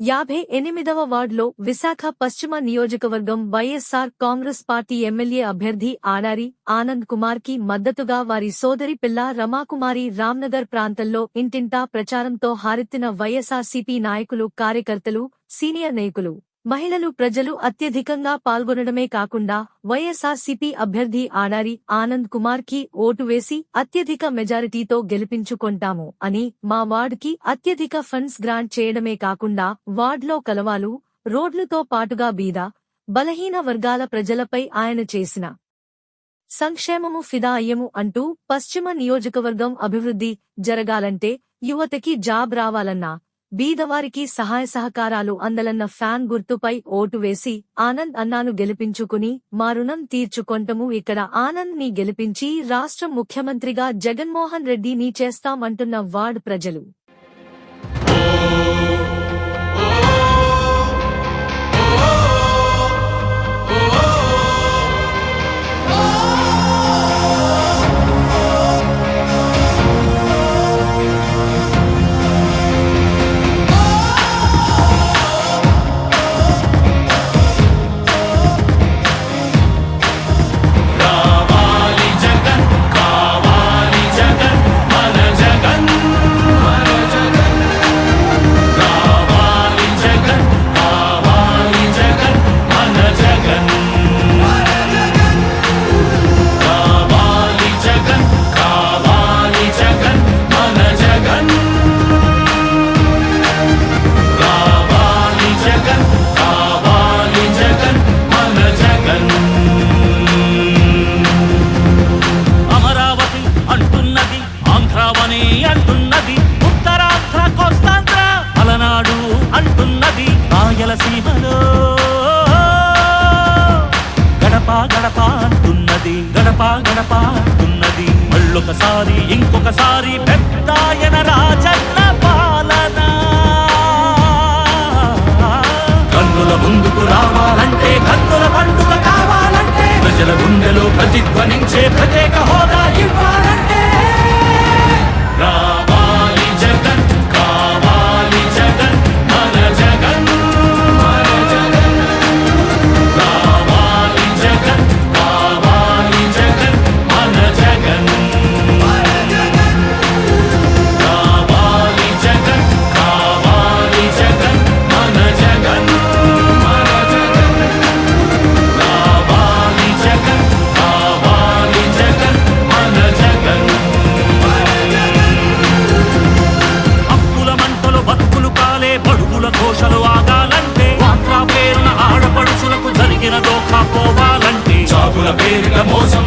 యాభై ఎనిమిదవ వార్డులో విశాఖ పశ్చిమ నియోజకవర్గం వైఎస్సార్ కాంగ్రెస్ పార్టీ ఎమ్మెల్యే అభ్యర్థి ఆడారి ఆనంద్ కుమార్కి మద్దతుగా వారి సోదరి పిల్ల రమాకుమారి రామ్నగర్ ప్రాంతంలో ఇంటింటా ప్రచారంతో హారెత్తిన వైఎస్సార్సీపీ నాయకులు కార్యకర్తలు సీనియర్ నాయకులు మహిళలు ప్రజలు అత్యధికంగా పాల్గొనడమే కాకుండా వైఎస్ఆర్సీపీ అభ్యర్థి ఆడారి ఆనంద్ కుమార్కి ఓటు వేసి అత్యధిక మెజారిటీతో గెలిపించుకొంటాము అని మా వార్డుకి అత్యధిక ఫండ్స్ గ్రాంట్ చేయడమే కాకుండా వార్డులో కలవాలు రోడ్లతో పాటుగా బీద బలహీన వర్గాల ప్రజలపై ఆయన చేసిన సంక్షేమము ఫిదా అయ్యము అంటూ పశ్చిమ నియోజకవర్గం అభివృద్ధి జరగాలంటే యువతకి జాబ్ రావాలన్నా బీదవారికి సహాయ సహకారాలు అందలన్న ఫ్యాన్ గుర్తుపై ఓటు వేసి ఆనంద్ అన్నాను గెలిపించుకుని మా రుణం తీర్చుకొంటము ఇక్కడ ఆనంద్ని గెలిపించి రాష్ట్ర ముఖ్యమంత్రిగా జగన్మోహన్ రెడ్డిని చేస్తామంటున్న వార్డ్ ప్రజలు. అంటున్నది రాయలసీమలో గడప గడప అంటున్నది గడప గడప అంటున్నది. మళ్ళొకసారి ఇంకొకసారి పెద్దాయన రాజన్న పాలన. కన్నుల ముందుకు రావాలంటే కన్నుల పండుగ కావాలంటే ప్రజల గుండెలో ప్రతిధ్వనించే ప్రతి పేరిట మోసం